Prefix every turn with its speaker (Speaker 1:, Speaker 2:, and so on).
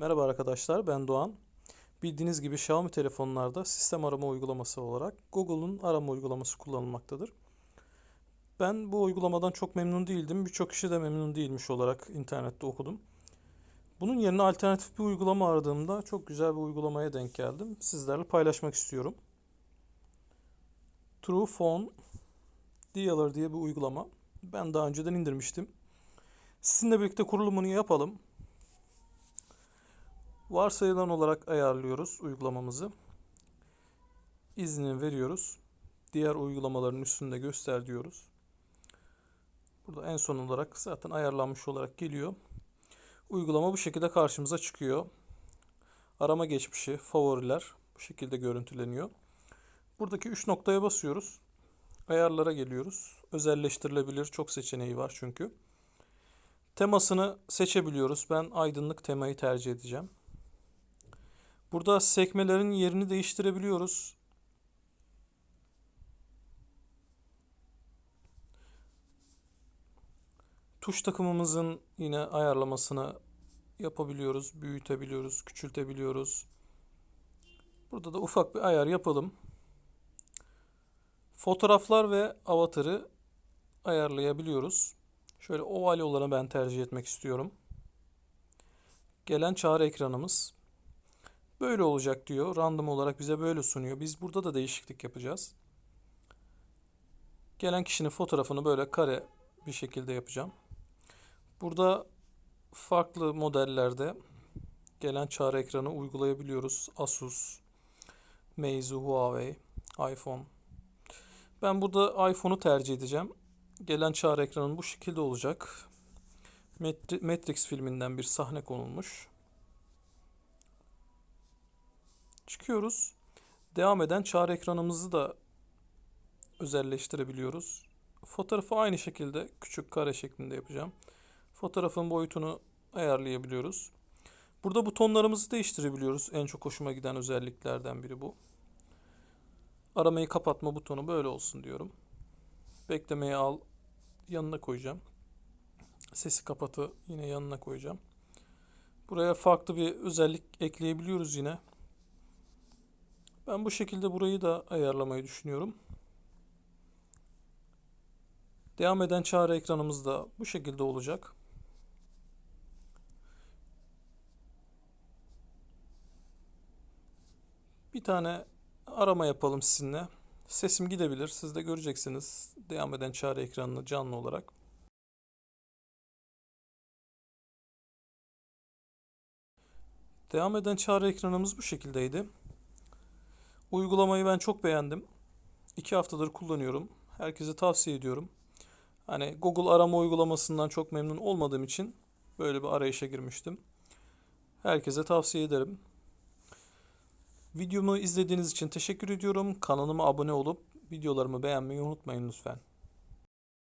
Speaker 1: Merhaba arkadaşlar, ben Doğan. Bildiğiniz gibi Xiaomi telefonlarda sistem arama uygulaması olarak Google'un arama uygulaması kullanılmaktadır. Ben bu uygulamadan çok memnun değildim. Birçok kişi de memnun değilmiş olarak internette okudum. Bunun yerine alternatif bir uygulama aradığımda çok güzel bir uygulamaya denk geldim. Sizlerle paylaşmak istiyorum. TruePhone Dialer diye bir uygulama. Ben daha önceden indirmiştim. Sizinle birlikte kurulumunu yapalım. Varsayılan olarak ayarlıyoruz uygulamamızı. İznini veriyoruz. Diğer uygulamaların üstünde göster diyoruz. Burada en son olarak zaten ayarlanmış olarak geliyor. Uygulama bu şekilde karşımıza çıkıyor. Arama geçmişi, favoriler bu şekilde görüntüleniyor. Buradaki 3 noktaya basıyoruz. Ayarlara geliyoruz. Özelleştirilebilir çok seçeneği var çünkü. Temasını seçebiliyoruz. Ben aydınlık temayı tercih edeceğim. Burada sekmelerin yerini değiştirebiliyoruz. Tuş takımımızın yine ayarlamasını yapabiliyoruz, büyütebiliyoruz, küçültebiliyoruz. Burada da ufak bir ayar yapalım. Fotoğraflar ve avatarı ayarlayabiliyoruz. Şöyle oval olanı ben tercih etmek istiyorum. Gelen çağrı ekranımız. Böyle olacak diyor. Random olarak bize böyle sunuyor. Biz burada da değişiklik yapacağız. Gelen kişinin fotoğrafını böyle kare bir şekilde yapacağım. Burada farklı modellerde gelen çağrı ekranı uygulayabiliyoruz. Asus, Meizu, Huawei, iPhone. Ben burada iPhone'u tercih edeceğim. Gelen çağrı ekranı bu şekilde olacak. Matrix filminden bir sahne konulmuş. Çıkıyoruz. Devam eden çağrı ekranımızı da özelleştirebiliyoruz. Fotoğrafı aynı şekilde küçük kare şeklinde yapacağım. Fotoğrafın boyutunu ayarlayabiliyoruz. Burada butonlarımızı değiştirebiliyoruz. En çok hoşuma giden özelliklerden biri bu. Aramayı kapatma butonu böyle olsun diyorum. Beklemeyi al yanına koyacağım. Sesi kapatı yine yanına koyacağım. Buraya farklı bir özellik ekleyebiliyoruz yine. Ben bu şekilde burayı da ayarlamayı düşünüyorum. Devam eden çağrı ekranımız da bu şekilde olacak. Bir tane arama yapalım sizinle. Sesim gidebilir. Siz de göreceksiniz devam eden çağrı ekranını canlı olarak. Devam eden çağrı ekranımız bu şekildeydi. Uygulamayı ben çok beğendim. İki haftadır kullanıyorum. Herkese tavsiye ediyorum. Hani Google arama uygulamasından çok memnun olmadığım için böyle bir arayışa girmiştim. Herkese tavsiye ederim. Videomu izlediğiniz için teşekkür ediyorum. Kanalıma abone olup videolarımı beğenmeyi unutmayın lütfen.